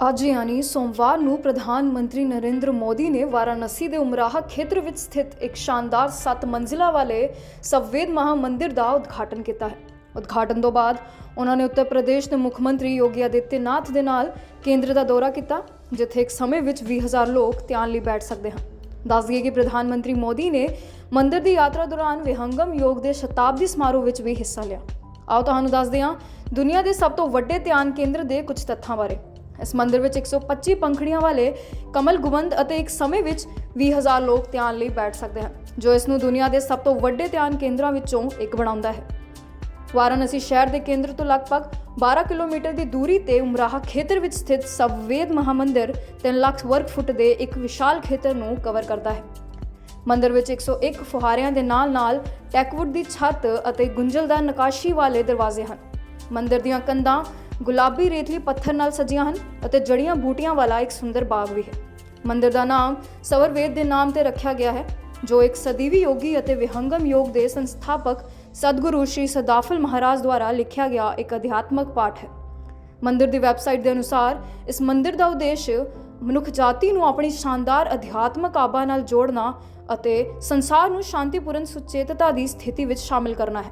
ਅੱਜ ਯਾਨੀ ਸੋਮਵਾਰ ਨੂੰ ਪ੍ਰਧਾਨ ਮੰਤਰੀ ਨਰਿੰਦਰ ਮੋਦੀ ਨੇ ਵਾਰਾਣਸੀ ਦੇ ਉਮਰਾਹਾ ਖੇਤਰ ਵਿੱਚ ਸਥਿਤ ਇੱਕ ਸ਼ਾਨਦਾਰ 7 ਮੰਜ਼ਿਲਾ ਵਾਲੇ ਸਵੇਦ ਮਹਾਮੰਦਿਰ ਦਾ ਉਦਘਾਟਨ ਕੀਤਾ ਹੈ। ਉਦਘਾਟਨ ਤੋਂ ਬਾਅਦ ਉਹਨਾਂ ਨੇ ਉੱਤਰ ਪ੍ਰਦੇਸ਼ ਦੇ ਮੁੱਖ ਮੰਤਰੀ ਯੋਗੀ ਆਦਿੱਤਿਆਨਾਥ ਦੇ ਨਾਲ ਕੇਂਦਰ ਦਾ ਦੌਰਾ ਕੀਤਾ, ਜਿੱਥੇ ਇੱਕ ਸਮੇਂ ਵਿੱਚ 20000 ਲੋਕ ਧਿਆਨ ਲਈ ਬੈਠ ਸਕਦੇ ਹਨ। ਦੱਸ ਦਈਏ ਕਿ ਪ੍ਰਧਾਨ ਮੰਤਰੀ ਮੋਦੀ ਨੇ ਮੰਦਿਰ ਦੀ ਯਾਤਰਾ ਦੌਰਾਨ ਵਿਹੰਗਮ ਯੋਗ ਦੇ ਸ਼ਤਾਬਦੀ ਸਮਾਰੋਹ ਵਿੱਚ ਵੀ ਹਿੱਸਾ ਲਿਆ। ਆਓ ਤੁਹਾਨੂੰ ਦੱਸਦੇ ਹਾਂ ਦੁਨੀਆ ਦੇ ਸਭ ਤੋਂ ਵੱਡੇ ਧਿਆਨ ਕੇਂਦਰ ਦੇ ਕੁਝ ਤੱਥਾਂ ਬਾਰੇ। ਇਸ ਮੰਦਿਰ ਵਿੱਚ 125 ਪੰਖੜੀਆਂ ਵਾਲੇ ਕਮਲ ਗੁੰਬਦ ਅਤੇ ਇੱਕ ਸਮੇਂ ਵਿੱਚ 20000 ਲੋਕ ਧਿਆਨ ਲਈ ਬੈਠ ਸਕਦੇ ਹਨ, ਜੋ ਇਸ ਨੂੰ ਦੁਨੀਆ ਦੇ ਸਭ ਤੋਂ ਵੱਡੇ ਧਿਆਨ ਕੇਂਦਰਾਂ ਵਿੱਚੋਂ ਇੱਕ ਬਣਾਉਂਦਾ ਹੈ। ਵਾਰਾਣਸੀ ਸ਼ਹਿਰ ਦੇ ਕੇਂਦਰ ਤੋਂ ਲਗਭਗ 12 ਕਿਲੋਮੀਟਰ ਦੀ ਦੂਰੀ ਤੇ ਉਮਰਾਹ ਖੇਤਰ ਵਿੱਚ ਸਥਿਤ ਸਵੇਦ ਮਹਾਮੰਦਿਰ 3 ਲੱਖ ਵਰਗ ਫੁੱਟ ਦੇ ਇੱਕ ਵਿਸ਼ਾਲ ਖੇਤਰ ਨੂੰ ਕਵਰ ਕਰਦਾ ਹੈ। ਮੰਦਿਰ ਵਿੱਚ 101 ਫੁਹਾਰਿਆਂ ਦੇ ਨਾਲ-ਨਾਲ ਟੈਕਵੁੱਡ ਦੀ ਛੱਤ ਅਤੇ ਗੁੰਝਲਦਾਰ ਨਕਾਸ਼ੀ ਵਾਲੇ ਦਰਵਾਜ਼ੇ ਹਨ। ਮੰਦਿਰ ਦੀਆਂ ਕੰਧਾਂ ਗੁਲਾਬੀ ਰੇਤਲੀ ਪੱਥਰ ਨਾਲ ਸਜੀਆਂ ਹਨ ਅਤੇ ਜੜੀਆਂ ਬੂਟੀਆਂ ਵਾਲਾ ਇੱਕ ਸੁੰਦਰ ਬਾਗ ਵੀ ਹੈ। ਮੰਦਿਰ ਦਾ ਨਾਮ ਸਵਰਵੇਦ ਦੇ ਨਾਮ ਤੇ ਰੱਖਿਆ ਗਿਆ ਹੈ, ਜੋ ਇੱਕ ਸਦੀਵੀ ਯੋਗੀ ਅਤੇ ਵਿਹੰਗਮ ਯੋਗ ਦੇ ਸੰਸਥਾਪਕ ਸਤਿਗੁਰੂ ਸ਼੍ਰੀ ਸਦਾਫਲ ਮਹਾਰਾਜ ਦੁਆਰਾ ਲਿਖਿਆ ਗਿਆ ਇੱਕ ਅਧਿਆਤਮਕ ਪਾਠ ਹੈ। ਮੰਦਿਰ ਦੀ ਵੈਬਸਾਈਟ ਦੇ ਅਨੁਸਾਰ ਇਸ ਮੰਦਿਰ ਦਾ ਉਦੇਸ਼ ਮਨੁੱਖ ਜਾਤੀ ਨੂੰ ਆਪਣੀ ਸ਼ਾਨਦਾਰ ਅਧਿਆਤਮਕ ਆਭਾ ਨਾਲ ਜੋੜਨਾ ਅਤੇ ਸੰਸਾਰ ਨੂੰ ਸ਼ਾਂਤੀਪੂਰਨ ਸੁਚੇਤਤਾ ਦੀ ਸਥਿਤੀ ਵਿੱਚ ਸ਼ਾਮਿਲ ਕਰਨਾ ਹੈ।